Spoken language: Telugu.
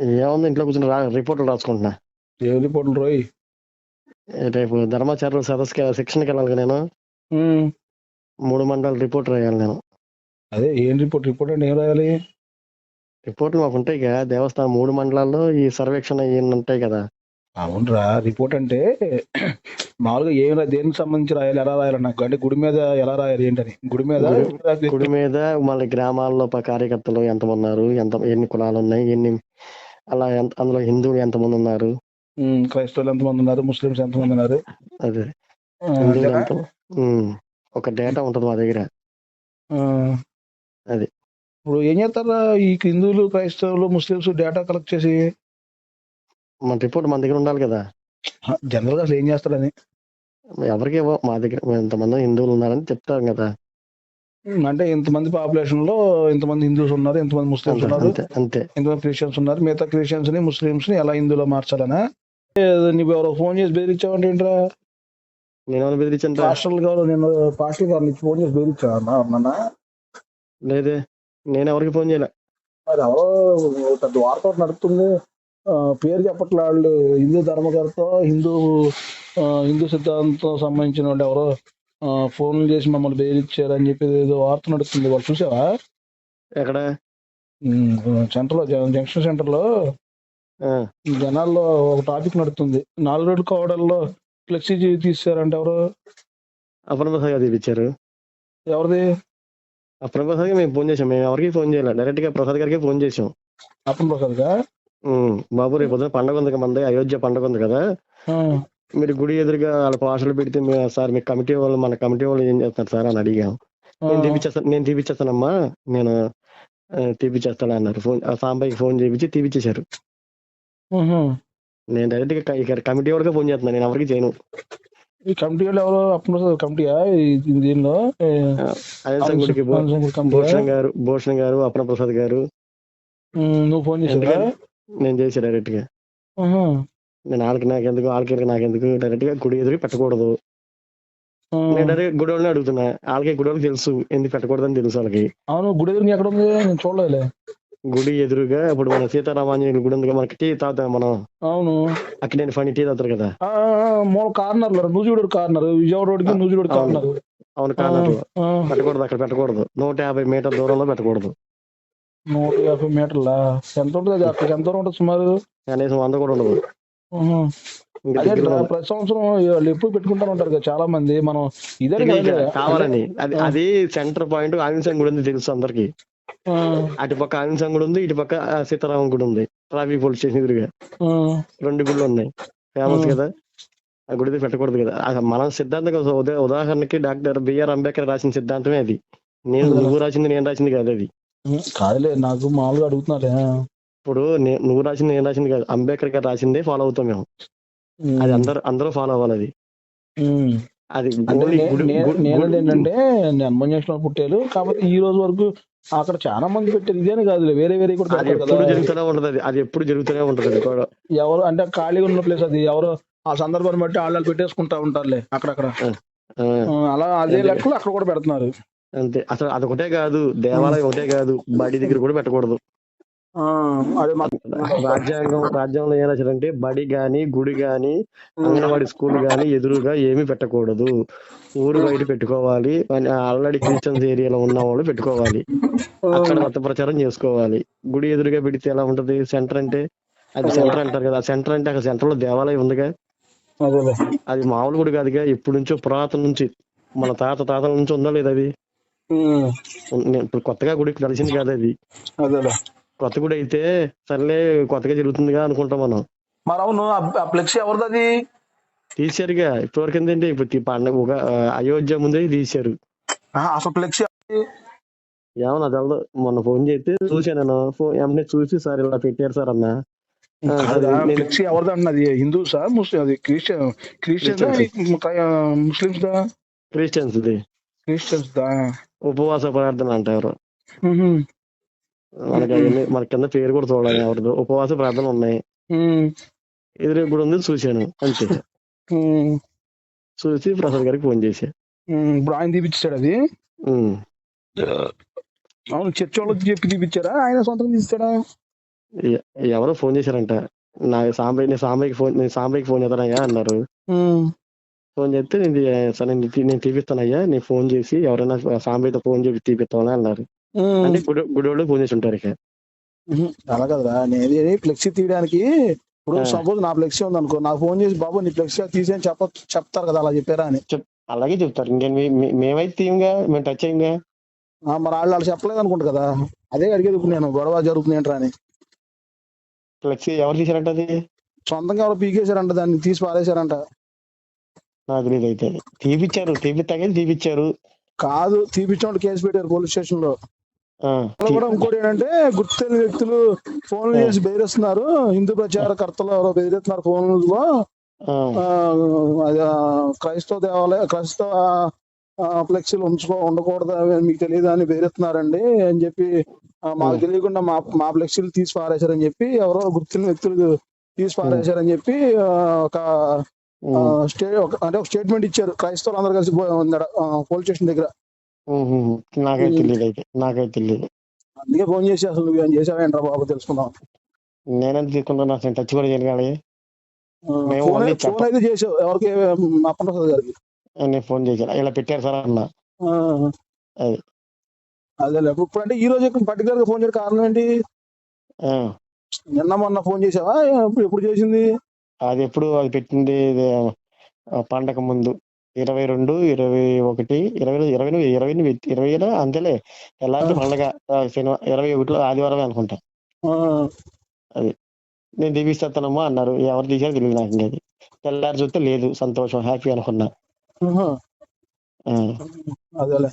ఏముంది ఇంట్లో కూర్చొని రా రిపోర్టులు రాసుకుంటున్నా. ఏం రిపోర్ట్లు రోయ్? రేపు ధర్మాచార్యుల సదస్సుకి శిక్షణకి వెళ్ళాలి నేను. మూడు మండల రిపోర్ట్ రాయాలి నేను. అదే ఏం రిపోర్ట్? రిపోర్ట్ అంటే ఏం రాయాలి? రిపోర్ట్లు మాకు ఉంటాయి కదా దేవస్థానం మూడు మండలాల్లో ఈ సర్వేక్షణ ఉంటాయి కదా. అవునరా రిపోర్ట్ అంటే మామూలుగా ఏం దేనికి సంబంధించి రాయాలి ఎలా రాయాలి నాకు అంటే గుడి మీద ఎలా రాయాలి ఏంటని? గుడి మీద గుడి- మీద మళ్ళీ గ్రామాల్లో కార్యకర్తలు ఎంతమంది ఉన్నారు ఎంత ఎన్ని కులాలు ఉన్నాయి ఎన్ని అలా అందులో హిందువులు ఎంతమంది ఉన్నారు క్రైస్తవులు ఎంతమంది ఉన్నారు ముస్లిమ్స్ ఎంతమంది ఉన్నారు అదే హిందువులు? ఎంత ఒక డేటా ఉంటుంది మా దగ్గర. అది. ఇప్పుడు ఏం చేస్తారా? ఈ హిందువులు క్రైస్తవులు ముస్లిమ్స్ డేటా కలెక్ట్ చేసి? మన రిపోర్ట్ మన దగ్గర ఉండాలి కదా. జనరల్గా అసలు ఏం చేస్తారని? ఎవరికి. మా దగ్గర ఎంతమంది హిందువులు ఉన్నారని చెప్తాం కదా. అంటే ఇంతమంది పాపులేషన్లో ఇంతమంది హిందూస్ ఉన్నారు ఇంతమంది ముస్లిమ్స్ ఉన్నారు అంతే ఇంతమంది క్రిస్టియన్స్ ఉన్నారు మిగతా క్రిస్టియన్స్ని ముస్లిమ్స్ని ఎలా హిందూలో మార్చాలనా? నీకు ఎవరో ఫోన్ చేసి బెదిరించావంటే ఏంట్రా? నేను ఎవరు బెదిరించంటే పాస్టల్ గారు నేను పాస్టల్ గారు నీకు ఫోన్ చేసి బెదిరించావా అన్న లేదే నేను ఎవరికి ఫోన్ చేయలే. అది ఎవరో పెద్ద వార్త ఆ, పేరు చెప్పట్లే వాళ్ళు. హిందూ ధర్మకర్త హిందూ హిందూ సిద్ధాంతం సంబంధించిన వాళ్ళు ఎవరో ఫోన్లు చేసి మమ్మల్ని బెదిరించారు అని చెప్పి ఏదో వార్త నడుస్తుంది వాళ్ళు చూసావా? ఎక్కడ? సెంటర్లో జంక్షన్ సెంటర్లో జనాల్లో ఒక టాపిక్ నడుస్తుంది నాలుగు రోడ్డు కోవడల్లో ఫ్లెక్సీ తీసారంటే ఎవరు? గారు తీపిచ్చారు. ఎవరిది? కి మేము ఫోన్ చేసాం మేము ఎవరికి ఫోన్ చేయలే డైరెక్ట్గా ప్రసాద్ గారికి ఫోన్ చేసాం అప్పన్ ప్రసాద్గా బాబు రేపు పొద్దున పండగ ఉంది కదా మంది అయోధ్య పండగ ఉంది కదా. మీరు గుడి ఎదురుగా వాళ్ళ పాషలు పెడితే సార్ మీ కమిటీ వాళ్ళు మన కమిటీ వాళ్ళు ఏం చేస్తారు సార్ అని అడిగాం. నేను తీపిచ్చేస్తాను నేను తీపిచ్చేస్తానమ్మా నేను తీపిచ్చేస్తాను అన్నారు ఫోన్ సాంబాయికి ఫోన్ చేయించి తీపిచ్చేశారు. నేను డైరెక్ట్గా ఇక్కడ కమిటీ వాళ్ళకే ఫోన్ చేస్తున్నాను నేను ఎవరికి చేయను. ఈ కమిటీ వాళ్ళు ఎవరు అప్పన్ ప్రసాద్ కమిటీయా? దీనిలో? గుడికి? భూషణ్ గారు భూషణ్ గారు అపర్ణ ప్రసాద్ గారు నువ్వు ఫోన్ ఎందుకని? నేను చేసా డైరెక్ట్గా. నేను వాళ్ళకి నాకెందుకు వాళ్ళకి నాకెందుకు డైరెక్ట్గా గుడి ఎదురు పెట్టకూడదు. నేను డైరెక్ట్ గుడి వాళ్ళని అడుగుతున్నా వాళ్ళకి గుడి వాళ్ళకి తెలుసు ఎందుకు పెట్టకూడదని తెలుసు వాళ్ళకి. అవును గుడి ఎదురు ఎక్కడ ఉంది? నేను చూడలేదులే. గుడి ఎదురుగా ఇప్పుడు మన సీతారామాంజనేయుల గుడి ఉంది మనకి టీ తాగుతాం మనం. అవును. అక్కడ నేను ఫని టీ తాగుతారు కదా. మూల కార్నర్ నూజివీడు కార్నర్ విజయవాడ రోడ్కి నూజివీడు. కార్నర్. అవును కార్నర్లో. ఆ, పెట్టకూడదు అక్కడ పెట్టకూడదు. నూట యాభై మీటర్ దూరంలో పెట్టకూడదు. నూట యాభై మీటర్ల? ఎంత ఉంటుంది అది? అక్కడికి ఎంత దూరం ఉంటుంది సుమారు? కనీసం వంద కూడా ఉండదు. అదే ప్రతి సంవత్సరం వాళ్ళు ఎప్పుడు పెట్టుకుంటారు ఉంటారు కదా చాలా మంది మనం ఇదే కావాలని అది. అది సెంటర్ పాయింట్ ఆంజనేయ గుడి ఉంది తెలుసు అందరికి. అటు పక్క ఆంజనేయ గుడి ఉంది ఇటు పక్క సీతారామం గుడి ఉంది. ట్రాఫిక్ పోలీస్ స్టేషన్ ఎదురుగా. రెండు గుళ్ళు ఉన్నాయి. ఫేమస్. కదా. ఆ గుడి పెట్టకూడదు కదా. మనం సిద్ధాంతం ఉదాహరణకి డాక్టర్ బిఆర్ అంబేద్కర్ రాసిన సిద్ధాంతమే అది. నేను. నువ్వు రాసింది నేను రాసింది కాదు అది. కాదులే నాకు మామూలుగా అడుగుతున్నారే. ఇప్పుడు నువ్వు రాసింది నేను రాసింది కాదు. అంబేద్కర్ గారు రాసిందే ఫాలో అవుతాం మేము. అది అందరూ అందరూ ఫాలో అవ్వాలి అది. అది నేను ఏంటంటే నేను లో పుట్టారు కాకపోతే ఈ రోజు వరకు అక్కడ చాలా మంది పెట్టారు ఇదేని కాదు వేరే వేరే కూడా అది ఎప్పుడు జరుగుతూనే ఉంటది అది అది ఎప్పుడు జరుగుతూనే ఉంటది ఎవరు అంటే ఖాళీగా ఉన్న ప్లేస్ అది. ఎవరు ఆ సందర్భాన్ని బట్టి వాళ్ళు పెట్టేసుకుంటా ఉంటారులే అక్కడక్కడ. అలా అదే. లెక్కలు అక్కడ కూడా పెడుతున్నారు. అంతే. అసలు అదొకటే కాదు. దేవాలయం ఒకటే కాదు. బడి దగ్గర కూడా పెట్టకూడదు. రాజ్యాంగం రాజ్యాంగంలో ఏం రాశారంటే బడి గాని గుడి గాని అంగన్వాడి స్కూల్ గాని ఎదురుగా ఏమీ పెట్టకూడదు. ఊరు బయట పెట్టుకోవాలి. ఆల్రెడీ క్రిస్టియన్స్ ఏరియాలో ఉన్న వాళ్ళు పెట్టుకోవాలి. అక్కడ మత ప్రచారం చేసుకోవాలి. గుడి ఎదురుగా పెడితే ఎలా ఉంటది? సెంటర్ అంటే అది సెంటర్ అంటారు కదా సెంటర్ అంటే అక్కడ సెంటర్లో దేవాలయం ఉందిగా. అది మామూలు గుడి కాదుగా ఎప్పటి నుంచో పురాతన నుంచి మన తాత తాతల నుంచి ఉందా లేదా అది? ఇప్పుడు కొత్తగా గుడికి కలిసింది కాదు అది. గుడి అయితే సర్లే కొత్తగా జరుగుతుందిగా అనుకుంటాం మనం. మరి అవును ఆ- ఫ్లెక్సీ ఎవరిది అది తీశారుగా. ఇప్పటివరకు ఏంటంటే ఇప్పుడు పండగ ఒక అయోధ్య ముందే తీశారు. అసలు ఫ్లెక్సీ ఏమన్నా తెలదు మొన్న ఫోన్ చేస్తే చూశాను నేను. ఫోన్ వెంటనే చూసి సార్ ఇలా పెట్టారు సార్ అన్న. ఫ్లెక్సీ ఎవరిది అన్నది హిందూసా ముస్లిం అది క్రిస్టియన్ క్రిస్టియన్ ముస్లిమ్స్ దా క్రిస్టియన్స్ ఇది క్రిస్టియన్స్ దా ఉపవాస ప్రార్థన అంటారు. మనకి మన కింద పేరు కూడా చూడాలి ఎవరిదో. ఉపవాస ప్రార్థన ఉన్నాయి. ఉమ్, ఎదురు కూడా ఉంది చూశాను. అంతే. చూసి ప్రసాద్ గారికి ఫోన్ చేశా. ఇప్పుడు ఆయన తీపిచ్చాడు అది. అవును చర్చ్ వాళ్ళకి చెప్పి తీపిచ్చారా? ఆయన సొంతంగా తీస్తాడా? ఎవరో ఫోన్ చేశారంట. నా సాంబయ్య నేను సాంబయ్యకి ఫోన్ నేను సాంబయ్యకి ఫోన్ చేస్తానయ్యా అన్నారు. ఫోన్ చేస్తే నేను నేను తీపిస్తానయ్యా నేను ఫోన్ చేసి ఎవరైనా సాంబయ్యతో ఫోన్ చేసి తీపిస్తామని అన్నారు. అంటే గుడివాళ్ళు ఫోన్ చేసి ఉంటారు ఇక అలా కదరా. నేను ఫ్లెక్సీ తీయడానికి ఇప్పుడు. సపోజ్ నా ఫ్లెక్సీ ఉంది అనుకో నాకు ఫోన్ చేసి బాబు నీ ఫ్లెక్సీ తీసేని చెప్ప చెప్తారు కదా అలా చెప్పారా అని. అలాగే చెప్తారు. ఇంకేం మేమైతే తీయంగా మేము టచ్ అయ్యింగా మరి వాళ్ళు వాళ్ళు చెప్పలేదు అనుకుంటా కదా. అదే అడిగేది ఇప్పుడు నేను గొడవ జరుగుతుంది ఏంట్రా అని. ఫ్లెక్సీ ఎవరు తీసారంట అది? సొంతంగా ఎవరు పీకేశారంట దాన్ని తీసి పారేశారంట. నాకు తెలియదు అయితే. తీపిచ్చారు తీపిస్తాకే తీపిచ్చారు. కాదు తీపిచ్చోళ్ళు కేసు పెట్టారు పోలీస్ స్టేషన్లో కూడా ఇంకోటి ఏంటంటే గుర్తు తెలియని వ్యక్తులు ఫోన్లు చేసి బెదిరిస్తున్నారు. హిందూ ప్రచారకర్తలు ఎవరో బెదిరిస్తున్నారు ఫోన్లలో క్రైస్తవ దేవాలయ క్రైస్తవ ఫ్లెక్సీలు ఉంచుకో ఉండకూడదు మీకు తెలియదు అని బెదిరిస్తున్నారండి అని చెప్పి మాకు. తెలియకుండా మా మా ఫ్లెక్సీలు తీసి పారేశారని చెప్పి ఎవరో గుర్తున్న వ్యక్తులు తీసి పారేశారని చెప్పి ఒక స్టే అంటే ఒక స్టేట్మెంట్ ఇచ్చారు. క్రైస్తవులు అందరూ కలిసి పోలీస్ స్టేషన్ దగ్గర. నాకైతే తెలియదు అయితే నాకైతే తెలియదు అందుకే ఫోన్ చేసి అసలు నువ్వు చేసావేంట్రా బాబు తెలుసుకుందాం. నేనంత తీసుకున్నాను అసలు టచ్ కూడా కానీ ఆ, మేము ఫోన్ ఓన్లీ ఫోన్ చెప్ప- అయితే చేసావు ఎవరికి అప్పన్నప్రసాద్ గారికి? నేను ఫోన్ చేశాను ఇలా పెట్టారు సార్ అన్న. ఆ, అది. అదే ఇప్పుడు అంటే ఈ రోజు పర్టికులర్గా ఫోన్ చేయడం కారణం ఏంటి? ఆ, నిన్న మొన్న ఫోన్ చేసావా? ఎప్పుడు ఎప్పుడు చేసింది? అది ఎప్పుడు అది పెట్టింది ఇది, ఆ, పండగ ముందు. ఇరవై రెండు ఇరవై ఒకటి ఇరవై ఇరవై ఇరవై ఇరవై అంతేలే. ఎలాంటి పండగ? శనివారం ఇరవై ఒకటిలో ఆదివారం అనుకుంటా. ఆ, నేను దీపిస్తానమ్మా అన్నారు. ఎవరు తీసారో తెలియదు నాకు ఇంకా అది. తెల్లారి చూస్తే లేదు సంతోషం హ్యాపీ అనుకున్నా. అదేలే.